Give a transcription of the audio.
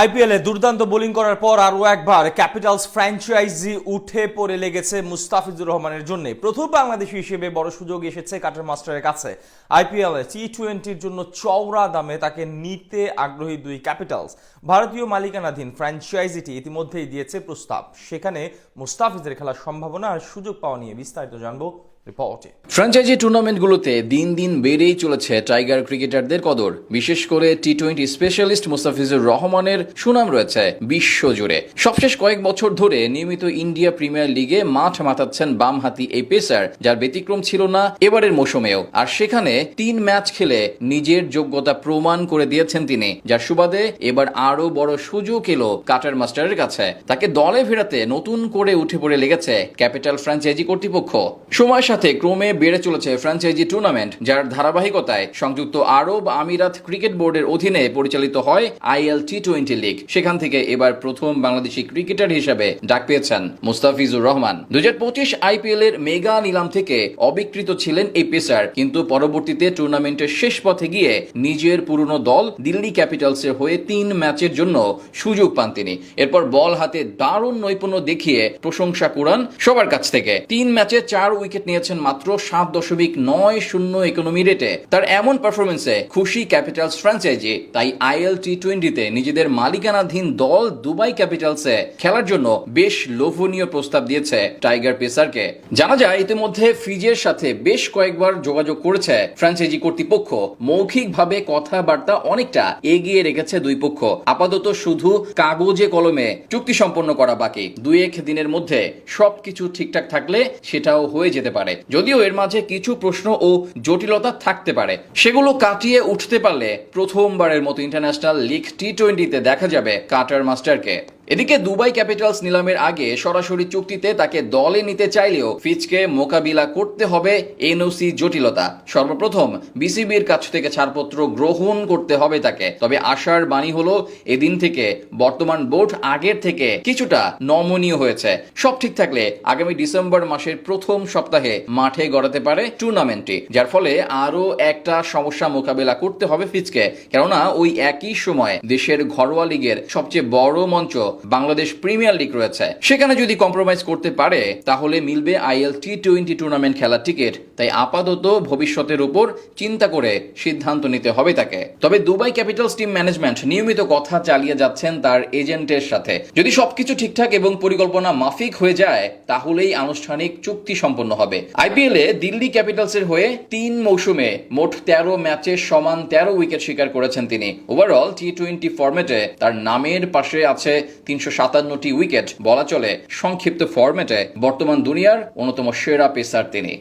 আইপিএলে দুর্দান্ত বোলিং করার পর আরও একবার ক্যাপিটালস ফ্র্যাঞ্চাইজি উঠে পড়ে লেগেছে মুস্তাফিজুর রহমানের জন্য। প্রথম বাংলাদেশি হিসেবে বড় সুযোগ এসেছে কাটার মাস্টারের কাছে। আইপিএলে টি টোয়েন্টির জন্য চওড়া দামে তাকে নিতে আগ্রহী দুই ক্যাপিটালস। ভারতীয় মালিকানাধীন ফ্র্যাঞ্চাইজিটি ইতিমধ্যেই দিয়েছে প্রস্তাব। সেখানে মুস্তাফিজের খেলার সম্ভাবনা আর সুযোগ পাওয়া নিয়ে বিস্তারিত জানব রিপোর্টে ফ্র্যাঞ্চাইজি টুর্নামেন্টগুলোতে দিন দিন বেড়েই চলেছে টাইগার ক্রিকেটারদের কদর। বিশেষ করে টি টোয়েন্টি স্পেশালিস্ট মুস্তাফিজুর রহমানের সুনাম রয়েছে বিশ্বজুড়ে। সবশেষ কয়েক বছর ধরে নিয়মিত ইন্ডিয়া প্রিমিয়ার লিগে মাঠ মাতাচ্ছেন বামহাতি এই পেসার, যার ব্যতিক্রম ছিল না এবারের মৌসুমেও। আর সেখানে তিন ম্যাচ খেলে নিজের যোগ্যতা প্রমাণ করে দিয়েছেন তিনি, যার সুবাদে এবার আরও বড় সুযোগ এলো কাটার মাস্টারের কাছে। তাকে দলে ফেরাতে নতুন করে উঠে পড়ে লেগেছে ক্যাপিটাল ফ্র্যাঞ্চাইজি কর্তৃপক্ষ। সময়ের সাথে ক্রমে বেড়ে চলেছে ফ্র্যাঞ্চাইজি টুর্নামেন্ট, যার ধারাবাহিকতায় সংযুক্ত আরব আমিরাত ক্রিকেট বোর্ডের অধীনে পরিচালিত হয় আইএল টি টোয়েন্টি লিগ। সেখান থেকে এবার প্রথম বাংলাদেশি ক্রিকেটার হিসেবে ডাক পেয়েছেন মুস্তাফিজুর রহমান। দু হাজার পঁচিশ আইপিএল এর মেগা নিলাম থেকে অবিকৃত ছিলেন এই পেসার, কিন্তু পরবর্তীতে টুর্নামেন্টের শেষ পথে গিয়ে নিজের পুরনো দল দিল্লি ক্যাপিটালসের হয়ে তিন ম্যাচের জন্য সুযোগ পান তিনি। এরপর বল হাতে দারুণ নৈপুণ্য দেখিয়ে প্রশংসা কুড়ান সবার কাছ থেকে। তিন ম্যাচে চার উইকেট নিয়েছেন মাত্র সাত দশমিক নয় শূন্য ইকোনমি রেটে। তার এমন পারফরমেন্সে খুশি ক্যাপিটালস ফ্র্যাঞ্চাইজি তাই আইএল টি টোয়েন্টিতে নিজেদের মালিকানাধীন দল দুবাই ক্যাপিটালসে খেলার জন্য বেশ লোভনীয় প্রস্তাব দিয়েছে টাইগার পেসারকে জানা যায়, ইতিমধ্যে ফিজের সাথে বেশ কয়েকবার যোগাযোগ করেছে ফ্র্যাঞ্চাইজি কর্তৃপক্ষ। মৌখিকভাবে কথাবার্তা অনেকটা এগিয়ে রেখেছে দুই পক্ষ। আপাতত শুধু কাগজে কলমে চুক্তি সম্পন্ন করা বাকি। দুই এক দিনের মধ্যে সবকিছু ঠিকঠাক থাকলে সেটাও হয়ে যেতে পারে। যদিও এর মাঝে কিছু প্রশ্ন ও জটিলতা থাকতে পারে। সেগুলো কাটিয়ে উঠতে পারলে প্রথমবারের মতো ইন্টারন্যাশনাল লিগ টি টোয়েন্টিতে দেখা যাবে কাটার মাস্টারকে। এদিকে দুবাই ক্যাপিটালস নিলামের আগে সরাসরি চুক্তিতে তাকে দলে নিতে চাইলেও ফিচকে মোকাবিলা করতে হবে এনওসি জটিলতা। সর্বপ্রথম বিসিবির কাছ থেকে ছাড়পত্র গ্রহণ করতে হবে তাকে। তবে আশার বাণী হলো, এদিন থেকে বর্তমান বোর্ড আগের থেকে কিছুটা নমনীয় হয়েছে। সব ঠিক থাকলে আগামী ডিসেম্বর মাসের প্রথম সপ্তাহে মাঠে গড়াতে পারে টুর্নামেন্টটি, যার ফলে আরও একটা সমস্যা মোকাবেলা করতে হবে ফিচকে। কেননা ওই একই সময় দেশের ঘরোয়া লিগের সবচেয়ে বড় মঞ্চ বাংলাদেশ প্রিমিয়ার লিগ রয়েছে। সেখানে যদি কম্প্রোমাইজ করতে পারে, তাহলে মিলবে আইএল টি টোয়েন্টি টুর্নামেন্ট খেলার টিকিট তাই আপাতত ভবিষ্যতের উপর চিন্তা করে সিদ্ধান্ত নিতে হবে তাকে। তবে দুবাই ক্যাপিটালস টিম ম্যানেজমেন্ট নিয়মিত কথা চালিয়ে যাচ্ছেন তার এজেন্টের সাথে। যদি সবকিছু ঠিকঠাক এবং পরিকল্পনা মাফিক হয়ে যায়, তাহলেই আনুষ্ঠানিক চুক্তি সম্পন্ন হবে। আইপিএল এ দিল্লি ক্যাপিটালসের হয়ে তিন মৌসুমে মোট তেরো ম্যাচে সমান তেরো উইকেট শিকার করেছেন তিনি। ওভারঅল টি টোয়েন্টি ফরম্যাটে তার নামের পাশে আছে তিনশো সাতান্নটি উইকেট বলা চলে সংক্ষিপ্ত ফরম্যাটে বর্তমান দুনিয়ার অন্যতম সেরা পেসার তিনি।